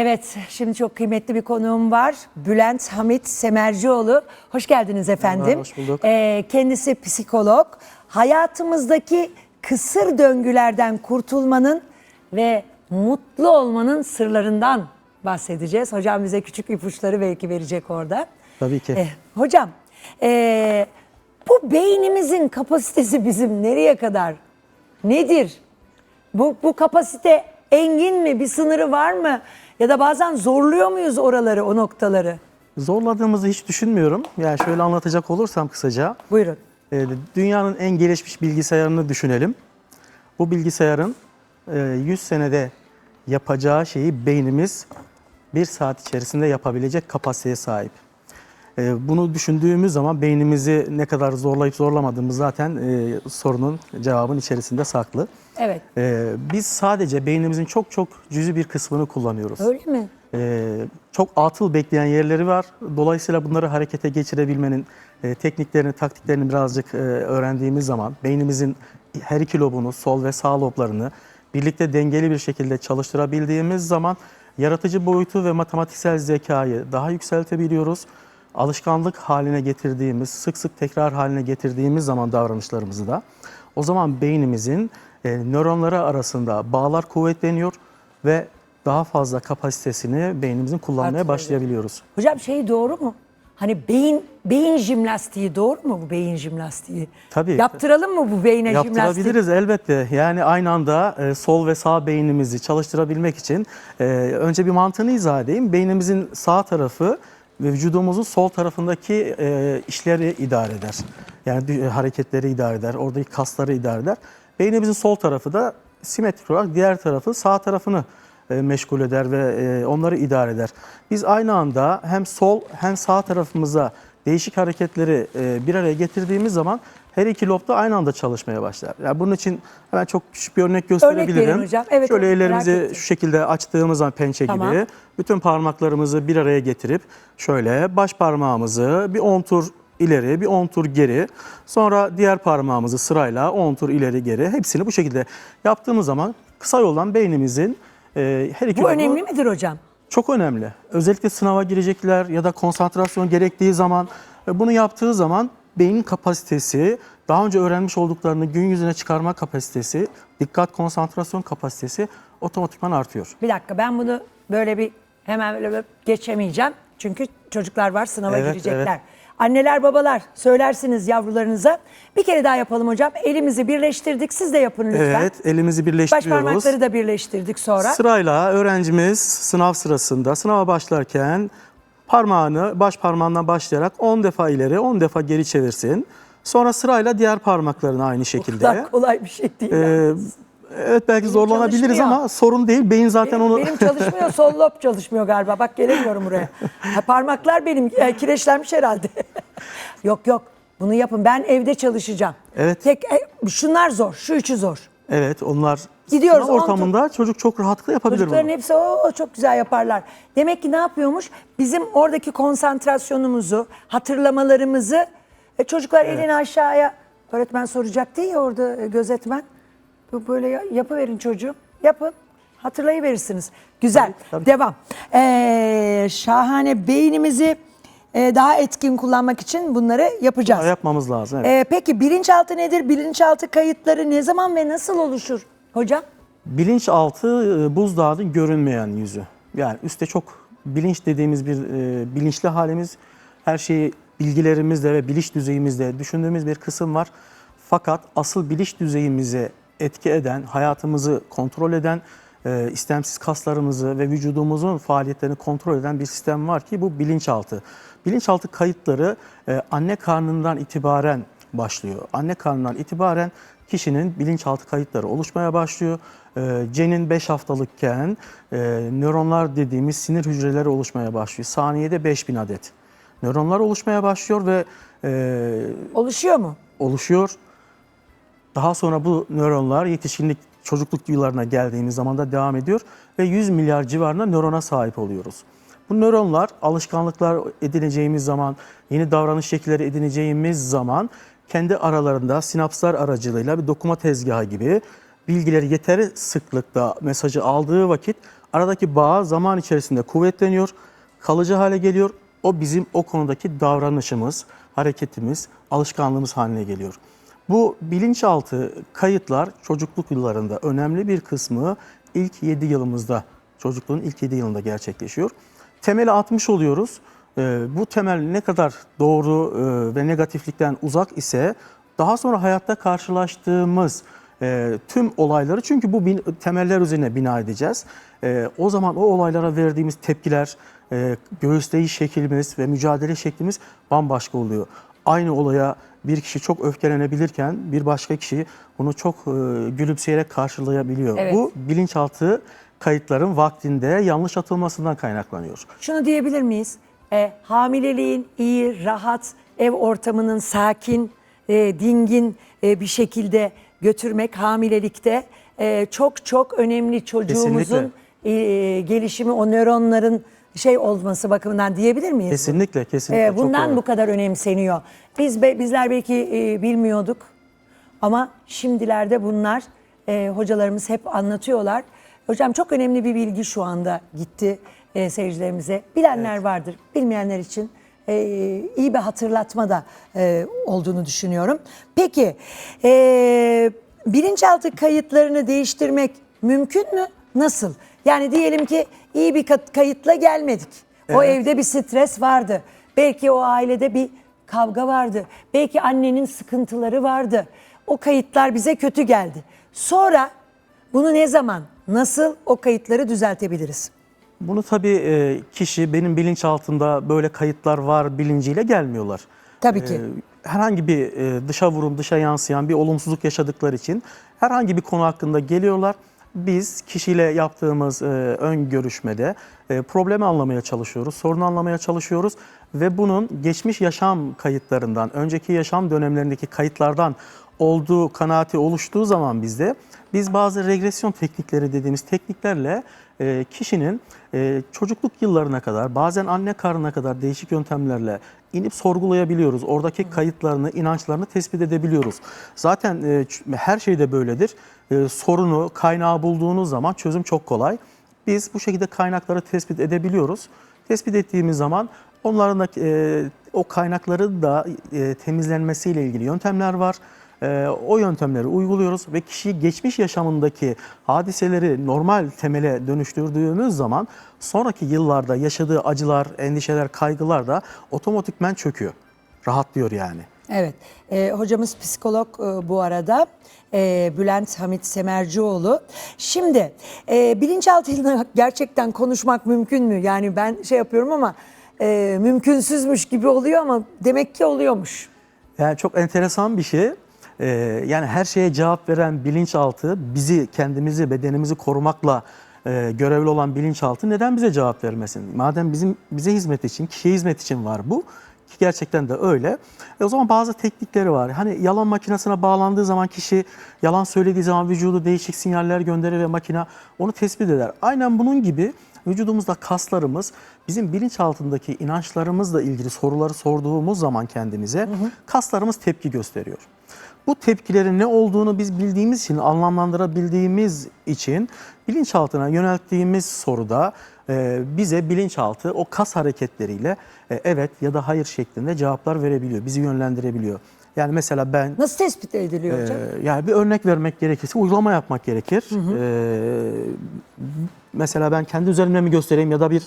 Evet, şimdi çok kıymetli bir konuğum var. Bülent Hamit Semercioğlu. Hoş geldiniz efendim. Merhaba, hoş bulduk. Ee, kendisi psikolog. Hayatımızdaki kısır döngülerden kurtulmanın ve mutlu olmanın sırlarından bahsedeceğiz. Hocam bize küçük ipuçları belki verecek orada. Tabii ki. Eh, hocam, eh, bu beynimizin kapasitesi bizim nereye kadar? Nedir? Bu, bu kapasite engin mi? Bir sınırı var mı? Ya da bazen zorluyor muyuz oraları, o noktaları? Zorladığımızı hiç düşünmüyorum. Yani şöyle anlatacak olursam kısaca. Buyurun. e, Dünyanın en gelişmiş bilgisayarını düşünelim. Bu bilgisayarın e, 100 senede yapacağı şeyi beynimiz bir saat içerisinde yapabilecek kapasiteye sahip. E, Bunu düşündüğümüz zaman beynimizi ne kadar zorlayıp zorlamadığımız zaten e, sorunun cevabın içerisinde saklı. Evet. E, Biz sadece beynimizin çok çok cüzi bir kısmını kullanıyoruz. Öyle mi? Ee, çok atıl bekleyen yerleri var. Dolayısıyla bunları harekete geçirebilmenin e, tekniklerini, taktiklerini birazcık e, öğrendiğimiz zaman beynimizin her iki lobunu, sol ve sağ loblarını birlikte dengeli bir şekilde çalıştırabildiğimiz zaman yaratıcı boyutu ve matematiksel zekayı daha yükseltebiliyoruz. Alışkanlık haline getirdiğimiz, sık sık tekrar haline getirdiğimiz zaman davranışlarımızı da o zaman beynimizin e, nöronları arasında bağlar kuvvetleniyor ve daha fazla kapasitesini beynimizin kullanmaya başlayabiliyoruz. Hocam şey doğru mu? Hani beyin beyin jimnastiği doğru mu bu beyin jimnastiği? Tabii. Yaptıralım mı bu beyne jimnastiği? Yaptırabiliriz elbette. Yani aynı anda e, sol ve sağ beynimizi çalıştırabilmek için e, önce bir mantığını izah edeyim. Beynimizin sağ tarafı ve vücudumuzun sol tarafındaki e, işleri idare eder. Yani dü- hareketleri idare eder, oradaki kasları idare eder. Beynimizin sol tarafı da simetrik olarak diğer tarafı sağ tarafını e, meşgul eder ve e, onları idare eder. Biz aynı anda hem sol hem sağ tarafımıza değişik hareketleri e, bir araya getirdiğimiz zaman her iki lob da aynı anda çalışmaya başlar. Yani bunun için hemen çok küçük bir örnek gösterebilirim. verin hocam. Evet, Şöyle merak ellerimizi şu şekilde açtığımız zaman pençe Tamam. gibi bütün parmaklarımızı bir araya getirip şöyle baş parmağımızı bir 10 tur ileri, bir 10 tur geri. Sonra diğer parmağımızı sırayla 10 tur ileri geri. Hepsini bu şekilde yaptığımız zaman kısa yoldan beynimizin e, her iki Bu önemli midir hocam? çok önemli. Özellikle sınava girecekler ya da konsantrasyon gerektiği zaman e, bunu yaptığı zaman beyin kapasitesi, daha önce öğrenmiş olduklarını gün yüzüne çıkarma kapasitesi, dikkat konsantrasyon kapasitesi otomatikman artıyor. Bir dakika ben bunu böyle bir hemen böyle bir geçemeyeceğim. Çünkü çocuklar var sınava Evet, girecekler. evet. Anneler babalar söylersiniz yavrularınıza. Bir kere daha yapalım hocam. Elimizi birleştirdik. Siz de yapın lütfen. Evet, elimizi Baş birleştiriyoruz. parmakları da birleştirdik sonra. Sırayla öğrencimiz sınav sırasında sınava başlarken parmağını baş parmağından başlayarak 10 defa ileri 10 defa geri çevirsin. Sonra sırayla diğer parmaklarını aynı O şekilde. kadar kolay bir şey değil. Ee, evet belki zorlanabiliriz çalışmıyor. ama sorun değil. Beyin zaten benim, onu benim çalışmıyor, sol lob çalışmıyor galiba. Bak gelemiyorum buraya. Ha, parmaklar benim e, kireçlenmiş herhalde. yok yok, bunu yapın. Ben evde çalışacağım. Evet. Tek e, şunlar zor, şu üçü zor. Evet onlar Gidiyoruz, sınav on ortamında çocuk çok rahatlıkla yapabilir Çocukların bunu. hepsi o çok güzel yaparlar. Demek ki ne yapıyormuş? Bizim oradaki konsantrasyonumuzu, hatırlamalarımızı e, çocuklar elini aşağıya öğretmen soracaktı ya orada e, gözetmen. Böyle ya- yapıverin çocuğum. Yapın. Hatırlayıverirsiniz. Güzel. Tabii, tabii. Devam. Ee, şahane beynimizi e, daha etkin kullanmak için bunları yapacağız. Yapmamız lazım. Evet. Ee, peki bilinçaltı nedir? Bilinçaltı kayıtları ne zaman ve nasıl oluşur hocam? Bilinçaltı e, buzdağının görünmeyen yüzü. Yani üstte çok bilinç dediğimiz bir e, bilinçli halimiz. Her şeyi bilgilerimizde ve bilinç düzeyimizde düşündüğümüz bir kısım var. Fakat asıl bilinç düzeyimize etki eden, hayatımızı kontrol eden, e, istemsiz kaslarımızı ve vücudumuzun faaliyetlerini kontrol eden bir sistem var ki bu bilinçaltı. Bilinçaltı kayıtları e, anne karnından itibaren başlıyor. Anne karnından itibaren kişinin bilinçaltı kayıtları oluşmaya başlıyor. Ee, Cenin 5 haftalıkken e, nöronlar dediğimiz sinir hücreleri oluşmaya başlıyor. Saniyede 5000 adet nöronlar oluşmaya başlıyor ve e, Oluşuyor mu? oluşuyor. Daha sonra bu nöronlar yetişkinlik çocukluk yıllarına geldiğimiz zaman da devam ediyor ve 100 milyar civarında nörona sahip oluyoruz. Bu nöronlar alışkanlıklar edineceğimiz zaman, yeni davranış şekilleri edineceğimiz zaman kendi aralarında sinapslar aracılığıyla bir dokuma tezgahı gibi bilgileri yeteri sıklıkta mesajı aldığı vakit Aradaki bağ zaman içerisinde kuvvetleniyor, kalıcı hale geliyor. O bizim o konudaki davranışımız, hareketimiz, alışkanlığımız haline geliyor. Bu bilinçaltı kayıtlar çocukluk yıllarında önemli bir kısmı ilk 7 yılımızda, çocukluğun ilk 7 yılında gerçekleşiyor. Temeli atmış oluyoruz. Ee, Bu temel ne kadar doğru e, ve negatiflikten uzak ise daha sonra hayatta karşılaştığımız e, tüm olayları çünkü bu temeller üzerine bina edeceğiz. E, o zaman o olaylara verdiğimiz tepkiler, e, göğüsleyiş şeklimiz ve mücadele şeklimiz bambaşka oluyor. Aynı olaya bir kişi çok öfkelenebilirken bir başka kişi bunu çok e, gülümseyerek karşılayabiliyor. Evet. Bu bilinçaltı kayıtların vaktinde yanlış atılmasından kaynaklanıyor. Şunu diyebilir miyiz? E, hamileliğin iyi, rahat, ev ortamının sakin, e, dingin e, bir şekilde götürmek hamilelikte e, çok çok önemli çocuğumuzun e, gelişimi, o nöronların şey olması bakımından diyebilir miyiz? Kesinlikle, kesinlikle. E, çok bundan doğru. bu kadar önemseniyor. Biz be- bizler belki e, bilmiyorduk ama şimdilerde bunlar e, hocalarımız hep anlatıyorlar. Hocam çok önemli bir bilgi şu anda gitti e, seyircilerimize. Bilenler vardır, bilmeyenler için e, iyi bir hatırlatma da e, olduğunu düşünüyorum. Peki e, bilinçaltı kayıtlarını değiştirmek mümkün mü? Nasıl? Yani diyelim ki iyi bir kayıtla gelmedik. O Evet. evde bir stres vardı. Belki o ailede bir kavga vardı. Belki annenin sıkıntıları vardı. O kayıtlar bize kötü geldi. Sonra bunu ne zaman, nasıl o kayıtları düzeltebiliriz? Bunu tabii e, kişi benim bilinçaltımda böyle kayıtlar var bilinciyle gelmiyorlar. Tabii ki. E, Herhangi bir e, dışa vurum, dışa yansıyan bir olumsuzluk yaşadıkları için herhangi bir konu hakkında geliyorlar. Biz kişiyle yaptığımız e, ön görüşmede e, problemi anlamaya çalışıyoruz, sorunu anlamaya çalışıyoruz ve bunun geçmiş yaşam kayıtlarından, önceki yaşam dönemlerindeki kayıtlardan olduğu kanaati oluştuğu zaman bizde biz bazı regresyon teknikleri dediğimiz tekniklerle e, kişinin e, çocukluk yıllarına kadar bazen anne karnına kadar değişik yöntemlerle inip sorgulayabiliyoruz. Oradaki kayıtlarını, inançlarını tespit edebiliyoruz. Zaten e, her şeyde böyledir. E, sorunu, kaynağı bulduğunuz zaman çözüm çok kolay. Biz bu şekilde kaynakları tespit edebiliyoruz. Tespit ettiğimiz zaman onların da e, o kaynakları da e, temizlenmesiyle ilgili yöntemler var. E, o yöntemleri uyguluyoruz ve kişi geçmiş yaşamındaki hadiseleri normal temele dönüştürdüğümüz zaman sonraki yıllarda yaşadığı acılar, endişeler, kaygılar da otomatikmen çöküyor. Rahatlıyor yani. Evet, e, hocamız psikolog e, bu arada e, Bülent Hamit Semercioğlu. Şimdi e, bilinçaltıyla gerçekten konuşmak mümkün mü? Yani ben şey yapıyorum ama e, mümkünsüzmüş gibi oluyor ama demek ki oluyormuş. Yani çok enteresan bir şey. Ee, yani her şeye cevap veren bilinçaltı bizi, kendimizi, bedenimizi korumakla e, görevli olan bilinçaltı neden bize cevap vermesin? Madem bizim bize hizmet için, kişiye hizmet için var bu ki gerçekten de öyle. E o zaman bazı teknikleri var. Hani yalan makinesine bağlandığı zaman kişi yalan söylediği zaman vücudu değişik sinyaller gönderir ve makine onu tespit eder. Aynen bunun gibi vücudumuzda kaslarımız bizim bilinçaltındaki inançlarımızla ilgili soruları sorduğumuz zaman kendimize kaslarımız tepki gösteriyor. Bu tepkilerin ne olduğunu biz bildiğimiz için, anlamlandırabildiğimiz için bilinçaltına yönelttiğimiz soruda e, bize bilinçaltı o kas hareketleriyle e, evet ya da hayır şeklinde cevaplar verebiliyor, bizi yönlendirebiliyor. Yani mesela ben Nasıl tespit ediliyor hocam? ee, yani bir örnek vermek gerekirse uygulama yapmak gerekir. Ee, mesela ben kendi üzerimden mi göstereyim ya da bir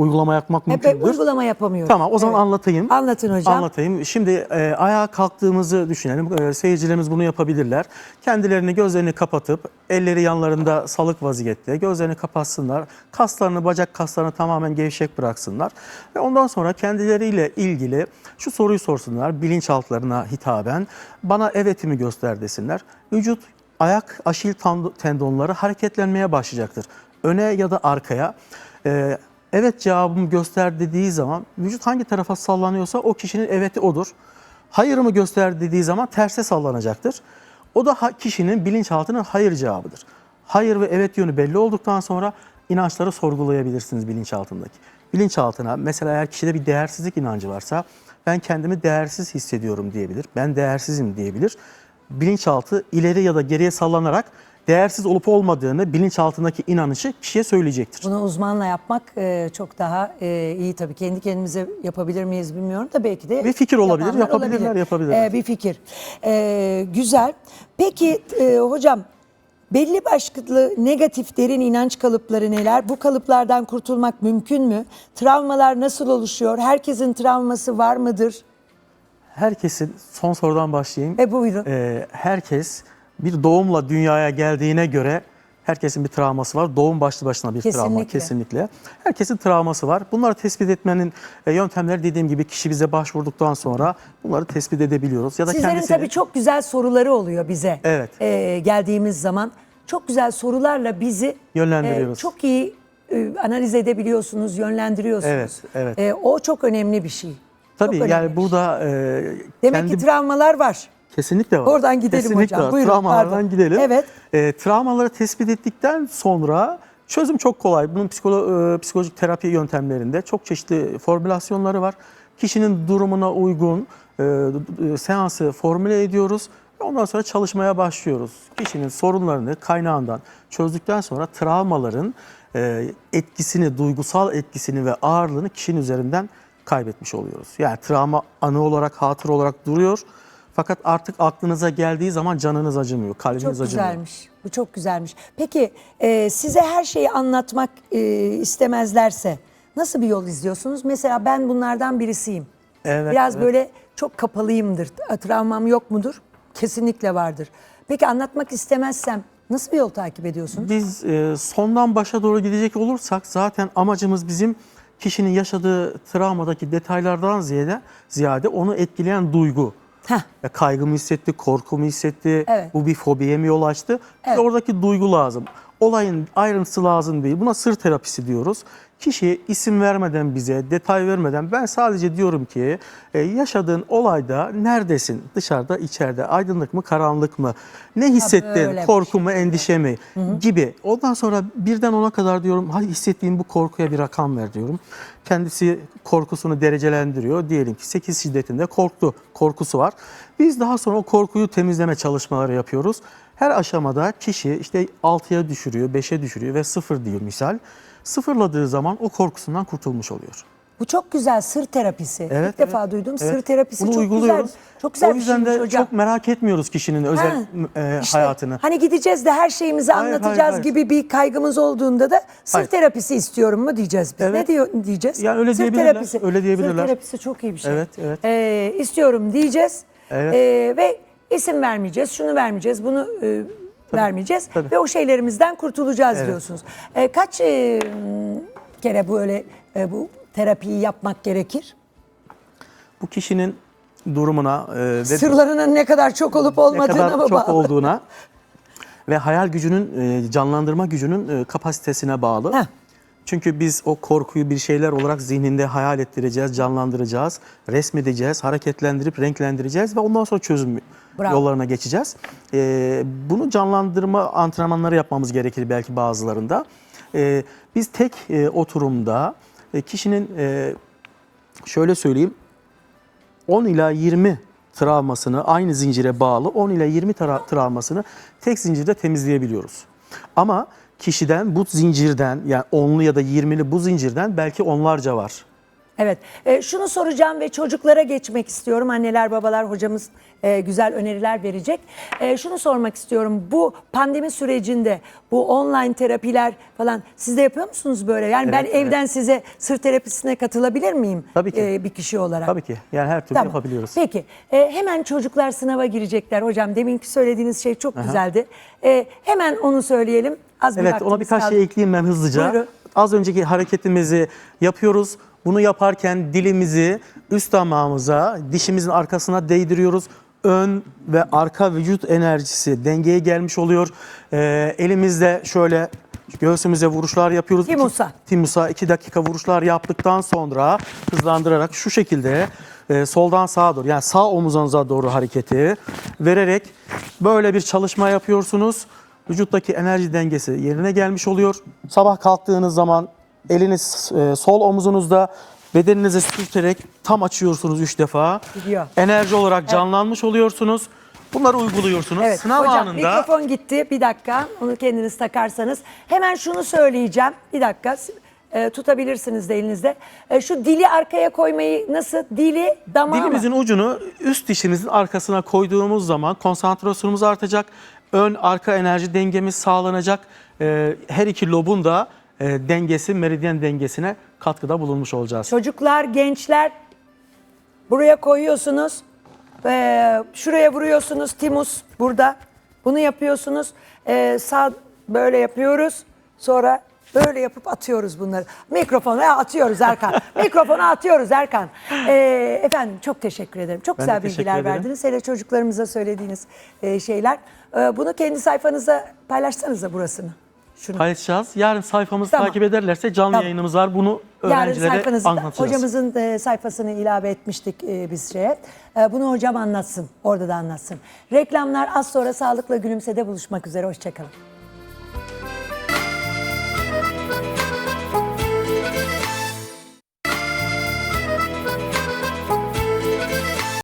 uygulama yapmak Hep mümkündür. uygulama yapamıyoruz. Tamam o zaman Evet. anlatayım. Anlatın hocam. Anlatayım. Şimdi e, ayağa kalktığımızı düşünelim. E, seyircilerimiz bunu yapabilirler. Kendilerini gözlerini kapatıp elleri yanlarında salık vaziyette gözlerini kapatsınlar. Kaslarını, bacak kaslarını tamamen gevşek bıraksınlar. Ve ondan sonra kendileriyle ilgili şu soruyu sorsunlar bilinçaltlarına hitaben. Bana evetimi göster desinler. Vücut ayak aşil tendonları hareketlenmeye başlayacaktır. Öne ya da arkaya. E, evet cevabımı göster dediği zaman vücut hangi tarafa sallanıyorsa o kişinin eveti odur. Hayırımı göster dediği zaman terse sallanacaktır. O da kişinin bilinçaltının hayır cevabıdır. Hayır ve evet yönü belli olduktan sonra inançları sorgulayabilirsiniz bilinçaltındaki. Bilinçaltına mesela eğer kişide bir değersizlik inancı varsa ben kendimi değersiz hissediyorum diyebilir. Ben değersizim diyebilir. Bilinçaltı ileri ya da geriye sallanarak değersiz olup olmadığını bilinçaltındaki inanışı kişiye söyleyecektir. Bunu uzmanla yapmak e, çok daha e, iyi tabii. Kendi kendimize yapabilir miyiz bilmiyorum da belki de Bir fikir olabilir, yapabilirler, olabilir. yapabilirler. E, bir fikir. E, güzel. Peki e, hocam belli başlı negatif derin inanç kalıpları neler? Bu kalıplardan kurtulmak mümkün mü? Travmalar nasıl oluşuyor? Herkesin travması var mıdır? Herkesin son sorudan başlayayım. E buyurun. Ee, herkes bir doğumla dünyaya geldiğine göre herkesin bir travması var. Doğum başlı başına bir travma Kesinlikle. kesinlikle. Herkesin travması var. Bunları tespit etmenin e, yöntemleri dediğim gibi kişi bize başvurduktan sonra bunları tespit edebiliyoruz. Ya da Sizlerin kendisini tabii çok güzel soruları oluyor bize. Evet. e, geldiğimiz zaman çok güzel sorularla bizi Yönlendiriyoruz. e, çok iyi e, analiz edebiliyorsunuz, yönlendiriyorsunuz. Evet, evet. E, o çok önemli bir şey. tabii çok yani burada e, Demek kendi ki travmalar var. Kesinlikle var. Oradan gidelim Kesinlikle hocam. Var. Buyurun, Travmalardan pardon. gidelim. Evet. Ee, travmaları tespit ettikten sonra çözüm çok kolay. Bunun psikolo- e, psikolojik terapi yöntemlerinde çok çeşitli formülasyonları var. Kişinin durumuna uygun e, e, seansı formüle ediyoruz. Ondan sonra çalışmaya başlıyoruz. Kişinin sorunlarını kaynağından çözdükten sonra travmaların e, etkisini, duygusal etkisini ve ağırlığını kişinin üzerinden kaybetmiş oluyoruz. Yani travma anı olarak, hatıra olarak duruyor. Fakat artık aklınıza geldiği zaman canınız acımıyor, kalbiniz Çok acımıyor. güzelmiş. Bu çok güzelmiş. Peki e, size her şeyi anlatmak e, istemezlerse nasıl bir yol izliyorsunuz? Mesela ben bunlardan birisiyim. Evet, Biraz evet. böyle çok kapalıyımdır. Travmam yok mudur? Kesinlikle vardır. Peki anlatmak istemezsem nasıl bir yol takip ediyorsunuz? Biz e, sondan başa doğru gidecek olursak zaten amacımız bizim kişinin yaşadığı travmadaki detaylardan ziyade ziyade onu etkileyen duygu. Heh. Ya kaygı mı hissetti, korku mu hissetti, Evet. bu bir fobiye mi yol açtı? Evet. oradaki duygu lazım. Olayın ayrıntısı lazım değil. Buna sır terapisi diyoruz. Kişi isim vermeden bize, detay vermeden ben sadece diyorum ki e, yaşadığın olayda neredesin? Dışarıda, içeride, aydınlık mı, karanlık mı? Ne hissettin? bir Korku mu, endişe mi? Gibi. Ondan sonra birden ona kadar diyorum, hadi hissettiğin bu korkuya bir rakam ver diyorum. Kendisi korkusunu derecelendiriyor. Diyelim ki 8 şiddetinde korktu, korkusu var. Biz daha sonra o korkuyu temizleme çalışmaları yapıyoruz. Her aşamada kişi işte 6'ya düşürüyor, 5'e düşürüyor ve 0 diyor misal. Sıfırladığı zaman o korkusundan kurtulmuş oluyor. Bu çok güzel sır terapisi. Evet, İlk defa duydum. evet. Sır terapisi Bunu çok uyguluyoruz. güzel. Çok güzel o yüzden de hocam. çok merak etmiyoruz kişinin özel Ha, e, işte hayatını. Hani gideceğiz de her şeyimizi Hayır, anlatacağız hayır, hayır. gibi bir kaygımız olduğunda da sır Hayır. terapisi istiyorum mu diyeceğiz biz. Ne Evet. diyor diyeceğiz? Yani öyle sır diyebilirler, terapisi. öyle diyebilirler. Sır terapisi çok iyi bir şey. Evet, evet. Ee, istiyorum diyeceğiz. Evet. Ee, ve isim vermeyeceğiz, şunu vermeyeceğiz, bunu e, vermeyeceğiz tabii. ve o şeylerimizden kurtulacağız Evet. diyorsunuz. Ee, kaç e, kere böyle e, bu terapiyi yapmak gerekir? Bu kişinin durumuna e, ve Sırlarının ne kadar çok olup ne olmadığına kadar mı çok bağlı? olduğuna ve hayal gücünün, e, canlandırma gücünün e, kapasitesine bağlı. Heh. Çünkü biz o korkuyu bir şeyler olarak zihninde hayal ettireceğiz, canlandıracağız, resmedeceğiz, hareketlendirip renklendireceğiz ve ondan sonra çözüm Bravo. yollarına geçeceğiz. E, bunu canlandırma antrenmanları yapmamız gerekir belki bazılarında. E, biz tek e, oturumda e, kişinin e, şöyle söyleyeyim 10 ila 20 travmasını aynı zincire bağlı 10 ila 20 tra- travmasını tek zincirde temizleyebiliyoruz. Ama kişiden bu zincirden yani 10'lu ya da 20'li bu zincirden belki onlarca var. Evet. E, şunu soracağım ve çocuklara geçmek istiyorum. Anneler, babalar, hocamız e, güzel öneriler verecek. E, şunu sormak istiyorum. Bu pandemi sürecinde bu online terapiler falan siz de yapıyor musunuz böyle? Yani ben Evet, evden size sır terapisine katılabilir miyim? Tabii ki. E, bir kişi olarak. Tabii ki yani her türlü Tamam. yapabiliyoruz. Peki. E, hemen çocuklar sınava girecekler. Hocam deminki söylediğiniz şey çok güzeldi. E, hemen onu söyleyelim. Az bir Evet vaktimiz ona birkaç kaldı. şey ekleyeyim ben hızlıca. Buyurun. Az önceki hareketimizi yapıyoruz. Bunu yaparken dilimizi üst damağımıza, dişimizin arkasına değdiriyoruz. Ön ve arka vücut enerjisi dengeye gelmiş oluyor. Ee, elimizle şöyle göğsümüze vuruşlar yapıyoruz. Timusa. İki, timusa 2 dakika vuruşlar yaptıktan sonra hızlandırarak şu şekilde e, soldan sağa doğru yani sağ omuzunuza doğru hareketi vererek böyle bir çalışma yapıyorsunuz. Vücuttaki enerji dengesi yerine gelmiş oluyor. Sabah kalktığınız zaman eliniz e, sol omuzunuzda bedeninize sürterek tam açıyorsunuz 3 defa. Gidiyor. Enerji olarak canlanmış oluyorsunuz. Bunları uyguluyorsunuz. Evet Sınav hocam anında mikrofon gitti bir dakika onu kendiniz takarsanız. Hemen şunu söyleyeceğim bir dakika e, tutabilirsiniz de elinizde. E, şu dili arkaya koymayı nasıl dili damağa mı? dilimizin ucunu üst dişimizin arkasına koyduğumuz zaman konsantrasyonumuz artacak. Ön arka enerji dengemiz sağlanacak. Ee, her iki lobun da e, dengesi, meridyen dengesine katkıda bulunmuş olacağız. Çocuklar, gençler buraya koyuyorsunuz. Ee, şuraya vuruyorsunuz. Timus burada. Bunu yapıyorsunuz. Ee, sağ böyle yapıyoruz. Sonra böyle yapıp atıyoruz bunları. Mikrofona atıyoruz Erkan. Mikrofona atıyoruz Erkan. Ee, efendim çok teşekkür ederim. Çok Ben de güzel teşekkür bilgiler ederim. verdiniz. Hele çocuklarımıza söylediğiniz e, şeyler. Ee, bunu kendi sayfanıza paylaşsanıza burasını. Şunu. Paylaşacağız. Yarın sayfamızı Tamam. takip ederlerse canlı Tamam. yayınımız var. Bunu Yarın öğrencilere sayfanızda anlatacağız. hocamızın e, sayfasını ilave etmiştik e, biz şeye. E, bunu hocam anlatsın. Orada da anlatsın. Reklamlar az sonra Sağlıkla Gülümse'de buluşmak üzere. Hoşçakalın.